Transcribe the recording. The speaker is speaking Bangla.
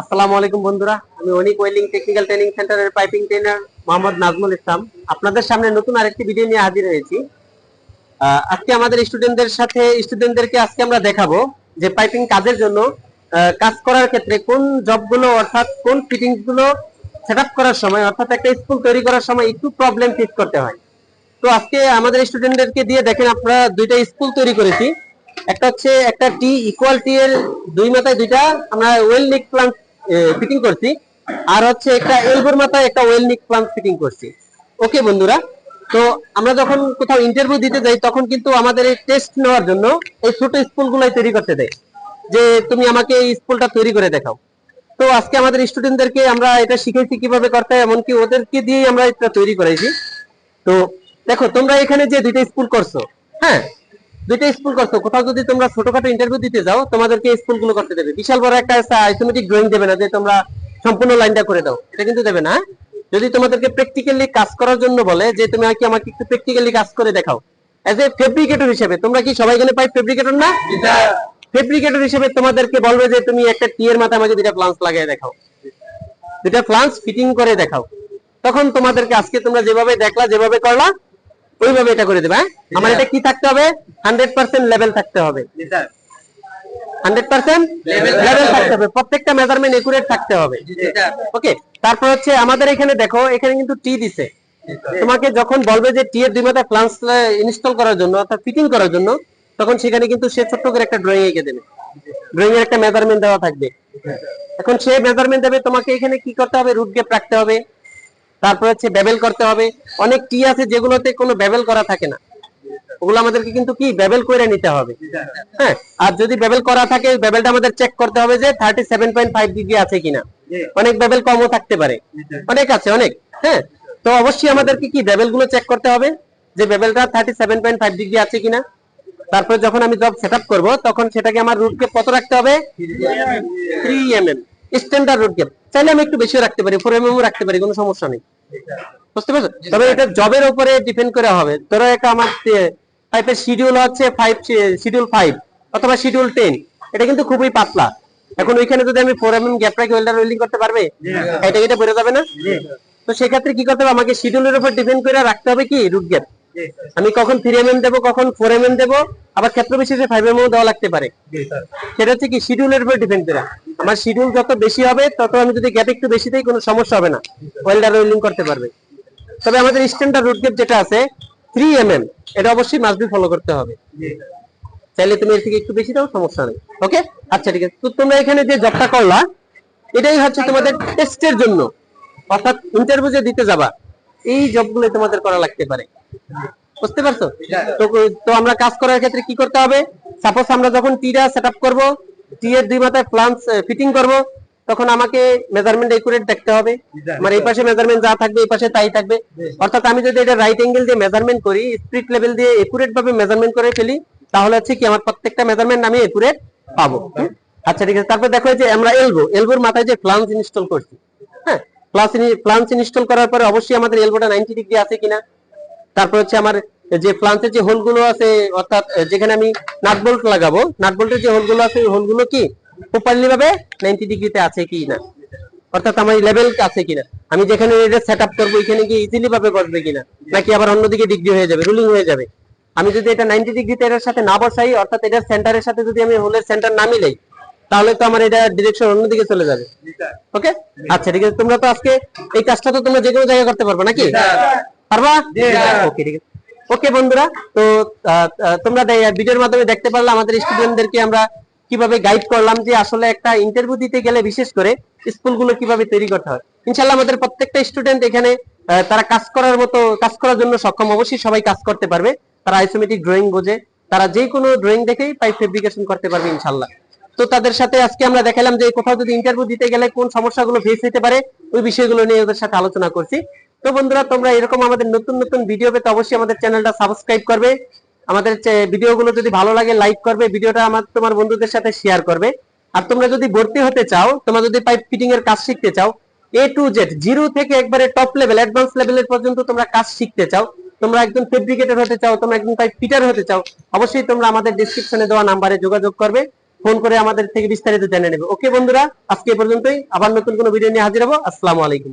আসসালামু আলাইকুম বন্ধুরা, আমি অনিক ওয়েলিং টেকনিক্যাল ট্রেনিং সেন্টারের পাইপিং ট্রেনার মোহাম্মদ নাজমুল ইসলাম। আপনাদের সামনে নতুন আরেকটি ভিডিও নিয়ে হাজির হয়েছি। আজকে আমাদের স্টুডেন্টদের সাথে স্টুডেন্টদেরকে আজকে আমরা দেখাবো যে পাইপিং কাজের জন্য কাজ করার ক্ষেত্রে কোন জবগুলো অর্থাৎ কোন ফিটিংসগুলো সেট করার সময়, অর্থাৎ একটা স্কুল তৈরি করার সময় একটু প্রবলেম ফেস করতে হয়। তো আজকে আমাদের স্টুডেন্টদেরকে দিয়ে দেখেন, আমরা দুইটা স্কুল তৈরি করেছি। একটা হচ্ছে একটা টি ইকুয়াল টি এর দুই মাথায় দুইটা, আমরা ওয়েল নিক প্লান্ট ফিটিং করছি। আর হচ্ছে একটা এলবোর মাথায় একটা ওয়েল নিক ফিটিং করছি। ওকে বন্ধুরা? তো আমরা যখন কোথাও ইন্টারভিউ দিতে যাই, তখন কিন্তু আমাদের এই টেস্ট নেওয়ার জন্য এই ছোট স্কুলগুলাই তৈরি করতে দেয়। যে, তুমি আমাকে এই স্কুলটা তৈরি করে দেখাও। তো আজকে আমাদের স্টুডেন্টদেরকে আমরা এটা শিখেছি কীভাবে করতে হয়, এমনকি ওদেরকে দিয়েই আমরা এটা তৈরি করেছি তো দেখো, তোমরা এখানে যে দুইটা স্কুল করছ হ্যাঁ? দুইটা স্কুল করছ। কোথাও যদি তোমরা ছোটখাটো ইন্টারভিউ দিতে যাও তোমাদেরকে স্কুলগুলো করতে দেবে। বিশাল বড় একটা আইসোমেটিক ড্রয়িং দেবে না যে তোমরা সম্পূর্ণ লাইনটা করে দাও। এটা কিন্তু দেবে না হ্যাঁ? যদি তোমাদেরকে প্র্যাকটিক্যালি কাজ করার জন্য বলে যে তুমি আর কি আমাকে একটু প্র্যাকটিক্যালি কাজ করে দেখাও। এজ এ ফেব্রিকেটর হিসেবে তোমরা কি সবাই এখানে পাই ফেব্রিকেটর না? ফেব্রিকেটর হিসেবে তোমাদেরকে বলবে যে তুমি একটা টি এর মাথায় আমাকে দুইটা প্লান্স লাগিয়ে দেখাও। দুইটা প্লান্স ফিটিং করে দেখাও। তখন তোমাদেরকে আজকে তোমরা যেভাবে দেখলা যেভাবে করলা ওইভাবে এটা করে দেবে হ্যাঁ? আমার এটা কি থাকতে হবে? হান্ড্রেড পার্সেন্ট লেভেল থাকতে হবে। হান্ড্রেড পার্সেন্ট Level লেভেল থাকতে থাকতে হবে। প্রত্যেকটা মেজারমেন্ট একুরেট থাকতে হবে। ওকে তারপর হচ্ছে আমাদের এখানে দেখো এখানে কিন্তু টি দিছে। তোমাকে যখন বলবে যে টি এর দুই মাথা প্লান্স ইনস্টল করার জন্য অর্থাৎ ফিটিং করার জন্য তখন সেখানে কিন্তু সে ছোট্ট করে একটা ড্রয়িং এঁকে দেবে। ড্রয়িং এর একটা মেজারমেন্ট দেওয়া থাকবে। এখন সে মেজারমেন্ট দেবে তোমাকে এখানে কি করতে হবে? রুট গেপ রাখতে হবে। তারপর হচ্ছে বেবেল করতে হবে। অনেক টি আছে যেগুলোতে কোনো বেবেল করা থাকে না। ওগুলো আমাদেরকে কিন্তু কি? বেবেল করে নিতে হবে। হ্যাঁ? আর যদি বেবেল করা থাকে বেবেলটা আমাদের চেক করতে হবে যে thirty seven point five degree আছে কিনা। অনেক বেবেল কমও থাকতে পারে। অনেক আছে, অনেক। হ্যাঁ? তো অবশ্যই আমাদেরকে কি বেবেলগুলো চেক করতে হবে যে বেবেলটা thirty seven point five degree আছে কিনা। তারপরে যখন আমি জব সেট আপ করব, তখন সেটাকে আমার রুট কত রাখতে হবে? Three M M standard root gap চাইলে আমি একটু বেশি রাখতে পারি ফোর এম এম রাখতে পারি, কোনো সমস্যা নেই। বুঝতে পারছ? তবে এটা জবের উপরে ডিপেন্ড করে হবে। ধরো একটা আমার পাইপের শিডিউল হচ্ছে ফাইভ শিডিউল ফাইভ অথবা শিডিউল টেন এটা কিন্তু খুবই পাতলা। এখন ওইখানে যদি আমি ফোর এমএম এম গ্যাপ রাখি ওয়েল্ডার ওয়েল্ডিং করতে পারবে? এটা এটা বেরো যাবে না? তো সেক্ষেত্রে কি করতে হবে? আমাকে শিডিউলের উপর ডিপেন্ড করে রাখতে হবে কি? রুট গ্যাপ আমি কখন থ্রি এম এম দেবো কখন ফোর এম এম দেবো আবার ক্ষেত্র বিশেষে ফাইভ এম দেওয়া লাগতে পারে। সেটা হচ্ছে কি শিডিউলের উপর ডিপেন্ড করে। আমার শিডিউল যত বেশি হবে তত আমি যদি গ্যাপ একটু বেশি দিই কোনো সমস্যা হবে না। ওয়েল্ডার ওয়েল্ডিং করতে পারবে। তবে আমাদের স্ট্যান্ডার্ড রুট গ্যাপ যেটা আছে থ্রি এম এম এটা অবশ্যই মাস্ট বি ফলো করতে হবে। চাইলে তুমি এর থেকে একটু বেশি দাও সমস্যা নেই। ওকে আচ্ছা ঠিক আছে। তো তোমরা এখানে যে জবটা করলা এটাই হচ্ছে তোমাদের টেস্টের জন্য। অর্থাৎ ইন্টারভিউ যে দিতে যাবা এই জবগুলো তোমাদের করা লাগতে পারে। বুঝতে পারছ? তো আমরা কাজ করার ক্ষেত্রে কি করতে হবে? সাপোজ আমরা যখন সেট আপ করব টি এর দুই মাথায় ফিটিং করব, তখন আমাকে মেজারমেন্ট একুরেট দেখতে হবে। আমার এই পাশে মেজারমেন্ট যা থাকবে, এই পাশে তাই থাকবে। অর্থাৎ আমি যদি এটা রাইট অ্যাঙ্গেল দিয়ে মেজারমেন্ট করি স্প্রিট লেভেল দিয়ে একুরেট ভাবে মেজারমেন্ট করে ফেলি, তাহলে হচ্ছে কি আমার প্রত্যেকটা মেজারমেন্ট আমি একুরেট পাবো। আচ্ছা ঠিক আছে। তারপর দেখো যে আমরা এলবো এলবোর মাথায় যে প্লান্স ইনস্টল করছি। হ্যাঁ? প্লান্স ইনস্টল করার পরে অবশ্যই আমাদের এলবোটা নাইনটি ডিগ্রি আছে কিনা? তারপর হচ্ছে আমার যে প্লান্টের যে হোলগুলো আছে অর্থাৎ যেখানে আমি নাট বোল্ট লাগাবো নাট বোল্টের যে হোলগুলো আছে ওই হোলগুলো কি প্রপারলি ভাবে নাইনটি ডিগ্রিতে আছে কি না? অর্থাৎ আমার লেভেল আছে কিনা আমি যেখানে এটা সেট আপ করব এখানে কি ইজিলি ভাবে বসবে কিনা নাকি আবার অন্যদিকে ডিগ্রি হয়ে যাবে রুলিং হয়ে যাবে? আমি যদি এটা নাইনটি ডিগ্রিতে এটার সাথে না বসাই অর্থাৎ এটার সেন্টারের সাথে যদি আমি হোলের সেন্টার না মিলাই তাহলে তো আমার এটা ডিরেকশন অন্যদিকে চলে যাবে। ওকে আচ্ছা ঠিক আছে তোমরা তো আজকে এই কাজটা তো তোমরা যে কোনো জায়গায় করতে পারবে নাকি? পারবা? ওকে ঠিক আছে। ওকে বন্ধুরা তো তোমরা ভিডিওর মাধ্যমে দেখতে পারলে আমাদের স্টুডেন্টদেরকে আমরা কীভাবে গাইড করলাম যে আসলে একটা ইন্টারভিউ দিতে গেলে বিশেষ করে স্কুলগুলো কীভাবে তৈরি করতে হয়। ইনশাল্লাহ আমাদের প্রত্যেকটা স্টুডেন্ট এখানে তারা কাজ করার মতো কাজ করার জন্য সক্ষম অবশ্যই সবাই কাজ করতে পারবে। তারা আইসোমেটিক ড্রয়িং বোঝে। তারা যে কোনো ড্রয়িং দেখেই পাইপ ফেব্রিকেশন করতে পারবে ইনশাল্লাহ তো তাদের সাথে আজকে আমরা দেখালাম যে কোথাও যদি ইন্টারভিউ দিতে গেলে কোন সমস্যাগুলো ফেস হতে পারে ওই বিষয়গুলো নিয়ে ওদের সাথে আলোচনা করছি। তো বন্ধুরা, তোমরা এরকম আমাদের নতুন নতুন ভিডিও পেতে অবশ্যই আমাদের চ্যানেলটা সাবস্ক্রাইব করবে। আমাদের ভিডিওগুলো যদি ভালো লাগে লাইক করবে ভিডিওটা আমার, তোমার বন্ধুদের সাথে শেয়ার করবে। আর তোমরা যদি ভর্তি হতে চাও, তোমরা যদি পাইপ ফিটিং এর কাজ শিখতে চাও এ টু জেড জিরো থেকে একবারে টপ লেভেল অ্যাডভান্স লেভেলের পর্যন্ত তোমরা কাজ শিখতে চাও, তোমরা একজন ফেব্রিকেটর হতে চাও, তোমরা একজন পাইপ ফিটার হতে চাও, অবশ্যই তোমরা আমাদের ডেসক্রিপশনে দেওয়া নাম্বারে যোগাযোগ করবে ফোন করে আমাদের থেকে বিস্তারিত জেনে নেবে। ওকে বন্ধুরা, আজকে পর্যন্তই। আবার নতুন কোনো ভিডিও নিয়ে হাজির হব। আসসালামু আলাইকুম।